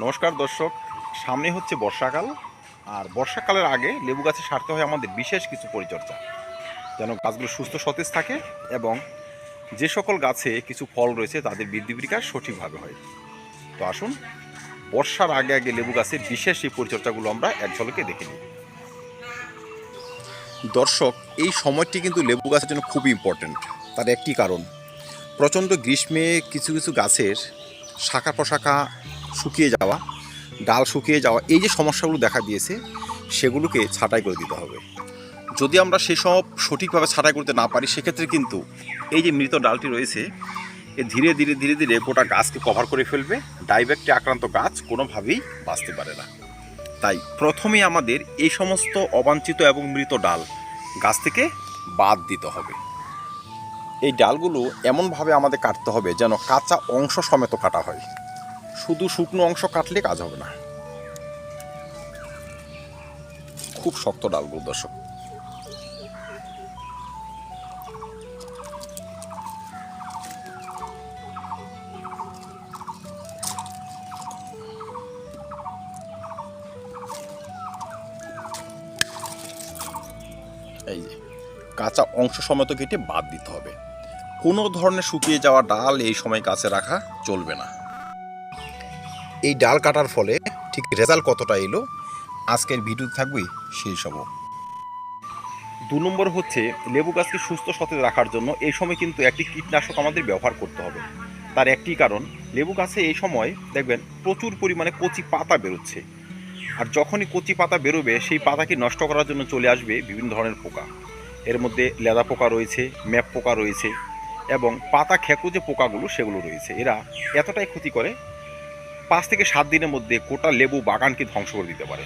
নমস্কার দর্শক, সামনে হচ্ছে বর্ষাকাল, আর বর্ষাকালের আগে লেবু গাছে সারতে হয় আমাদের বিশেষ কিছু পরিচর্যা। যেন গাছগুলো সুস্থ, সতেজ থাকে এবং যে সকল গাছে কিছু ফল রয়েছে তাদের বৃদ্ধি বিকাশ সঠিকভাবে হয়। তো আসুন, বর্ষার আগে আগে লেবু গাছের বিশেষ এই পরিচর্যাগুলো আমরা এক ঝলকে দেখে নিই। দর্শক, এই সময়টি কিন্তু লেবু গাছের জন্য খুবই ইম্পর্ট্যান্ট তার একটি কারণ। প্রচণ্ড গ্রীষ্মে কিছু কিছু গাছের শাখা প্রশাখা শুকিয়ে যাওয়া, ডাল শুকিয়ে যাওয়া, এই যে সমস্যাগুলো দেখা দিয়েছে, সেগুলোকে ছাঁটাই করে দিতে হবে। যদি আমরা সেসব সঠিকভাবে ছাঁটাই করতে না পারি, সেক্ষেত্রে কিন্তু এই যে মৃত ডালটি রয়েছে, এ ধীরে ধীরে ধীরে ধীরে গোটা গাছকে কভার করে ফেলবে। ডাইব্যাক্টে আক্রান্ত গাছ কোনোভাবেই বাঁচতে পারে না। তাই প্রথমে আমাদের এই সমস্ত অবাঞ্ছিত এবং মৃত ডাল গাছ থেকে বাদ দিতে হবে। এই ডালগুলো এমনভাবে আমাদের কাটতে হবে যেন কাঁচা অংশ সমেত কাটা হয়। শুধু শুকনো অংশ কাটলে কাজ হবে না। খুব শক্ত ডালগুলো, দর্শক। এই যে, কাঁচা অংশ সমেত কেটে বাদ দিতে হবে। কোনো ধরনের শুকিয়ে যাওয়া ডাল এই সময় কাছে রাখা চলবে না। এই ডাল কাটার ফলে ঠিক রেজাল্ট কতটা এলো? আজকের ভিডিও থাকবেই সেই সব দু নম্বর হচ্ছে, লেবু গাছকে সুস্থ সতেজ রাখার জন্য এই সময় কিন্তু একটি কীটনাশক আমাদের ব্যবহার করতে হবে। তার একটি কারণ, লেবু গাছে এই সময় দেখবেন প্রচুর পরিমাণে কচি পাতা বেরোচ্ছে। আর যখনই কচি পাতা বেরোবে, সেই পাতাকে নষ্ট করার জন্য চলে আসবে বিভিন্ন ধরনের পোকা। এর মধ্যে লেদা পোকা রয়েছে, ম্যাপ পোকা রয়েছে এবং পাতা খেকো যে পোকাগুলো, সেগুলো রয়েছে। এরা এতটাই ক্ষতি করে পাঁচ থেকে সাত দিনের মধ্যে গোটা লেবু বাগানকে ধ্বংস করে দিতে পারে।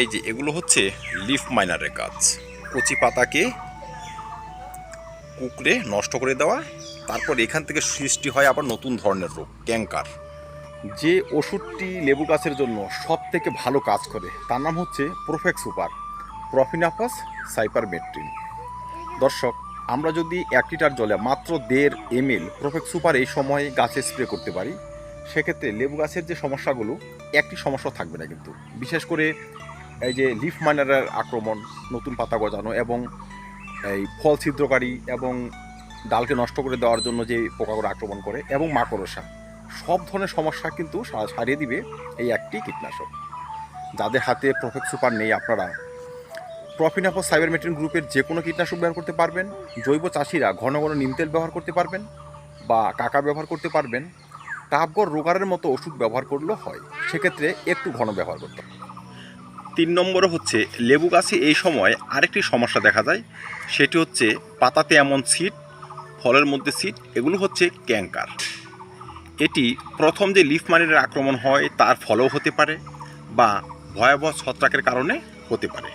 এই যে, এগুলো হচ্ছে লিফ মাইনারের কাজ। কচি পাতাকে কুকড়ে নষ্ট করে দেওয়া, তারপর এখান থেকে সৃষ্টি হয় আবার নতুন ধরনের রোগ ক্যাঙ্কার যে ওষুধটি লেবু গাছের জন্য সব থেকে ভালো কাজ করে, তার নাম হচ্ছে প্রোফেক্স সুপার প্রফিনাপাস সাইপারমেট্রিন। দর্শক আমরা যদি এক লিটার জলে মাত্র দেড় এম এল প্রোফেক্স সুপার এই সময়ে গাছে স্প্রে করতে পারি, সেক্ষেত্রে লেবু গাছের যে সমস্যাগুলো, একটি সমস্যা থাকবে না কিন্তু। বিশেষ করে এই যে লিফ মাইনারের আক্রমণ, নতুন পাতা গজানো এবং এই ফল ছিদ্রকারী এবং ডালকে নষ্ট করে দেওয়ার জন্য যে পোকাগুলো আক্রমণ করে এবং মাকড়সা, সব ধরনের সমস্যা কিন্তু সারিয়ে দিবে এই একটি কীটনাশক। যাদের হাতে প্রফেক্ট সুপার নেই আপনারা প্রফিনাফো সাইবারমেট্রিন গ্রুপের যে কোনো কীটনাশক ব্যবহার করতে পারবেন, জৈব চাষিরা ঘন ঘন নিম তেল ব্যবহার করতে পারবেন বা কাকা ব্যবহার করতে পারবেন। টাপগড় রোগারের মতো ওষুধ ব্যবহার করলেও হয়, সেক্ষেত্রে একটু ঘন ব্যবহার করতে হবে। তিন নম্বর হচ্ছে, লেবু গাছে এই সময় আরেকটি সমস্যা দেখা যায়, সেটি হচ্ছে পাতাতে এমন সিট ফলের মধ্যে সিট এগুলো হচ্ছে ক্যাঙ্কার এটি প্রথম যে লিফ মানির আক্রমণ হয়, তার ফলেও হতে পারে বা ভয়াবহ ছত্রাকের কারণে হতে পারে।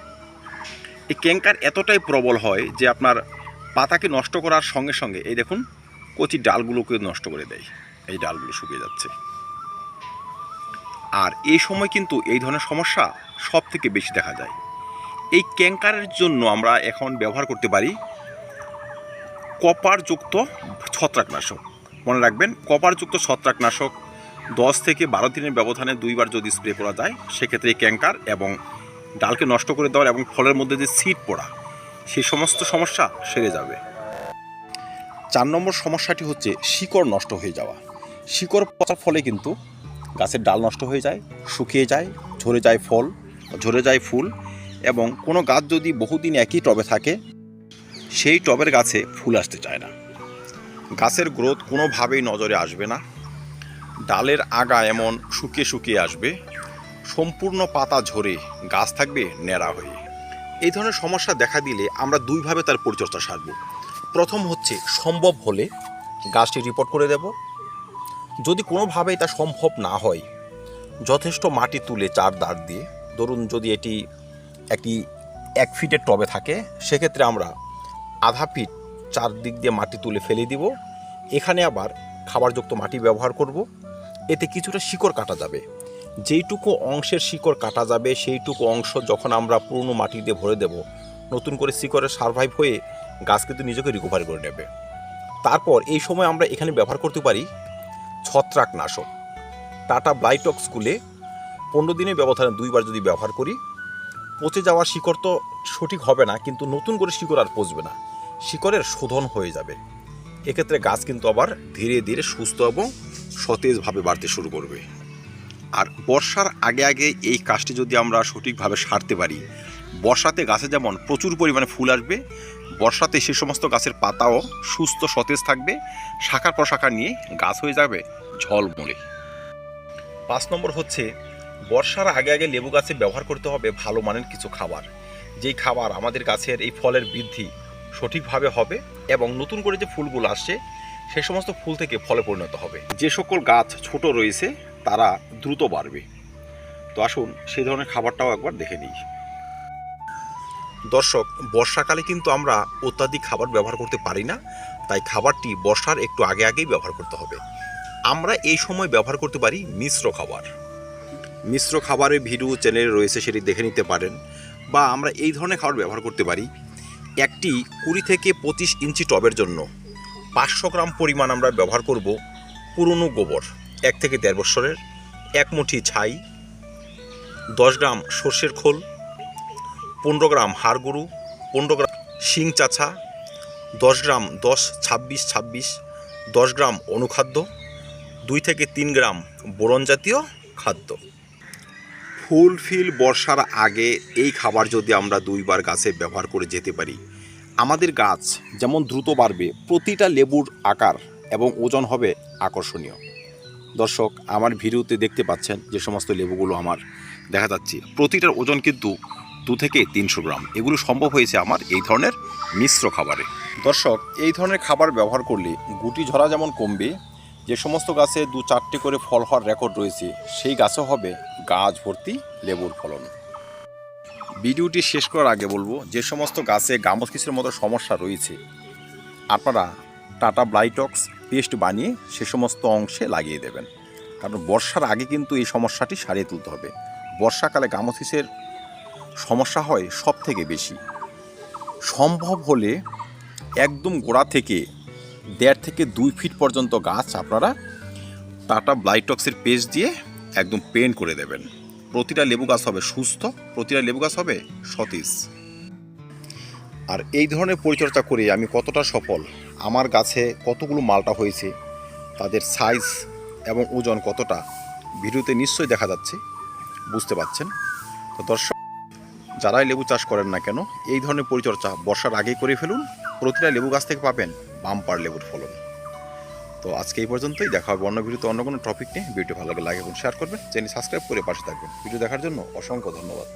এই ক্যাঙ্কার এতটাই প্রবল হয় যে আপনার পাতাকে নষ্ট করার সঙ্গে সঙ্গে, এই দেখুন, কচি ডালগুলোকে নষ্ট করে দেয়। এই ডালগুলো শুকিয়ে যাচ্ছে। আর এই সময় কিন্তু এই ধরনের সমস্যা সব থেকে বেশি দেখা যায়। এই ক্যাঙ্কারের জন্য আমরা এখন ব্যবহার করতে পারি কপারযুক্ত ছত্রাকনাশক। মনে রাখবেন, কপারযুক্ত ছত্রাকনাশক দশ থেকে বারো দিনের ব্যবধানে দুইবার যদি স্প্রে করা যায়, সেক্ষেত্রে ক্যাঙ্কার এবং ডালকে নষ্ট করে দেওয়ার এবং ফলের মধ্যে যে সিট পড়া, সেই সমস্ত সমস্যা সেরে যাবে। চার নম্বর সমস্যাটি হচ্ছে শিকড় নষ্ট হয়ে যাওয়া। শিকড় পচার ফলে কিন্তু গাছের ডাল নষ্ট হয়ে যায়, শুকিয়ে যায়, ঝরে যায় ফল, ঝরে যায় ফুল এবং কোনো গাছ যদি বহুদিন একই টবে থাকে, সেই টবের গাছে ফুল আসতে চায় না। গাছের গ্রোথ কোনোভাবেই নজরে আসবে না। ডালের আগা এমন শুকিয়ে শুকিয়ে আসবে। সম্পূর্ণ পাতা ঝরে, গাছ থাকবে ন্যাড়া হয়ে। এই ধরনের সমস্যা দেখা দিলে আমরা দুইভাবে তার পরিচর্যা সারব। প্রথম হচ্ছে, সম্ভব হলে গাছটি রিপোর্ট করে দেব। যদি কোনোভাবেই তা সম্ভব না হয়, যথেষ্ট মাটি তুলে চার দাঁড় দিয়ে, ধরুন যদি এটি একটি এক ফিটের টবে থাকে, সেক্ষেত্রে আমরা আধা ফিট চারদিক দিয়ে মাটি তুলে ফেলে দিব। এখানে আবার খাবারযুক্ত মাটি ব্যবহার করব। এতে কিছুটা শিকড় কাটা যাবে। যেইটুকু অংশের শিকড় কাটা যাবে, সেইটুকু অংশ যখন আমরা পুরনো মাটি দিয়ে ভরে দেব, নতুন করে শিকড়ে সারভাইভ হয়ে গাছ কিন্তু নিজেকে রিকভারি করে নেবে। তারপর এই সময় আমরা এখানে ব্যবহার করতে পারি ছত্রাকনাশক। টাটা ব্লাইটক স্কুলে পনেরো দিনের ব্যবধানে দুইবার যদি ব্যবহার করি, পচে যাওয়া শিকড় তো সঠিক হবে না, কিন্তু নতুন করে শিকড় আর পচবে না। শিকড়ের শোধন হয়ে যাবে। এক্ষেত্রে গাছ কিন্তু আবার ধীরে ধীরে সুস্থ এবং সতেজভাবে বাড়তে শুরু করবে। আর বর্ষার আগে আগে এই কাজটি যদি আমরা সঠিকভাবে সারতে পারি, বর্ষাতে গাছে যেমন প্রচুর পরিমাণে ফুল আসবে, বর্ষাতে সে সমস্ত গাছের পাতাও সুস্থ সতেজ থাকবে, শাখার পর শাখা নিয়ে গাছ হয়ে যাবে ঝলমলে। পাঁচ নম্বর হচ্ছে, বর্ষার আগে আগে লেবু গাছে ব্যবহার করতে হবে ভালো মানের কিছু খাবার। যেই খাবার আমাদের গাছের এই ফলের বৃদ্ধি সঠিকভাবে হবে এবং নতুন করে যে ফুলগুলো আসছে সেই সমস্ত ফুল থেকে ফলে পরিণত হবে। যে সকল গাছ ছোট রয়েছে, তারা দ্রুত বাড়বে। তো আসুন, সেই ধরনের খাবারটাও একবার দেখে নিই। দর্শক, বর্ষাকালে কিন্তু আমরা অত্যাধিক খাবার ব্যবহার করতে পারি না, তাই খাবারটি বর্ষার একটু আগে আগেই ব্যবহার করতে হবে। আমরা এই সময় ব্যবহার করতে পারি মিশ্র খাবার। মিশ্র খাবারের ভিডিও চ্যানেলে রয়েছে, সেটি দেখে নিতে পারেন। বা আমরা এই ধরনের খাবার ব্যবহার করতে পারি একটি কুড়ি থেকে পঁচিশ ইঞ্চি টবের জন্য। পাঁচশো গ্রাম পরিমাণ আমরা ব্যবহার করব পুরনো গোবর, এক থেকে দেড় বছরের, এক মুঠি ছাই, দশ গ্রাম সর্ষের খোল, পনেরো গ্রাম হাড় গরু পনেরো গ্রাম শিং চাছা দশ গ্রাম দশ ছাব্বিশ ছাব্বিশ, দশ গ্রাম অনুখাদ্য, দুই থেকে তিন গ্রাম বোরন জাতীয় খাদ্য। ফুল ফিল বর্ষার আগে এই খাবার যদি আমরা দুইবার গাছে ব্যবহার করে যেতে পারি আমাদের গাছ যেমন দ্রুত বাড়বে, প্রতিটা লেবুর আকার এবং ওজন হবে আকর্ষণীয়। দর্শক, আমার ভিডিওতে দেখতে পাচ্ছেন যে সমস্ত লেবুগুলো আমার দেখা যাচ্ছে। প্রতিটার ওজন কিন্তু দু থেকে তিনশো গ্রাম। এগুলো সম্ভব হয়েছে আমার এই ধরনের মিশ্র খাবারে। দর্শক, এই ধরনের খাবার ব্যবহার করলে গুটি ঝরা যেমন কমবে, যে সমস্ত গাছে দু চারটে করে ফল হওয়ার রেকর্ড রয়েছে, সেই গাছও হবে গাছ ভর্তি লেবুর ফলন। ভিডিওটি শেষ করার আগে বলব, যে সমস্ত গাছে গামসকিসের মতো সমস্যা রয়েছে, আপনারা টাটা ব্লাইটক্স পেস্ট বানিয়ে সে সমস্ত অংশে লাগিয়ে দেবেন। কারণ বর্ষার আগে কিন্তু এই সমস্যাটি সারিয়ে তুলতে হবে। বর্ষাকালে গামসকিসের সমস্যা হয় সব থেকে বেশি। সম্ভব হলে একদম গোড়া থেকে দেড় থেকে দুই ফিট পর্যন্ত গাছ আপনারা টাটা ব্লাইটক্সের পেস্ট দিয়ে একদম পেন্ট করে দেবেন। প্রতিটা লেবু গাছ হবে সুস্থ, প্রতিটা লেবু গাছ হবে সতেজ। আর এই ধরনের পরিচর্যা করে আমি কতটা সফল, আমার গাছে কতগুলো মালটা হয়েছে, তাদের সাইজ এবং ওজন কতটা, ভিডিওতে নিশ্চয়ই দেখা যাচ্ছে, বুঝতে পাচ্ছেন তো দর্শক, যারাই লেবু চাষ করেন না কেন, এই ধরনের পরিচর্যা বর্ষার আগেই করে ফেলুন, প্রতিটা লেবু গাছ থেকে পাবেন বাম্পার লেবুর ফলন। তো আজকে এই পর্যন্তই। দেখা হবে অন্য ভিডিওতে অন্য কোনো টপিক নিয়ে। ভিডিও ভালো লাগে এবং শেয়ার করবেন। চ্যানেল সাবস্ক্রাইব করে পাশে থাকবেন। ভিডিও দেখার জন্য অসংখ্য ধন্যবাদ।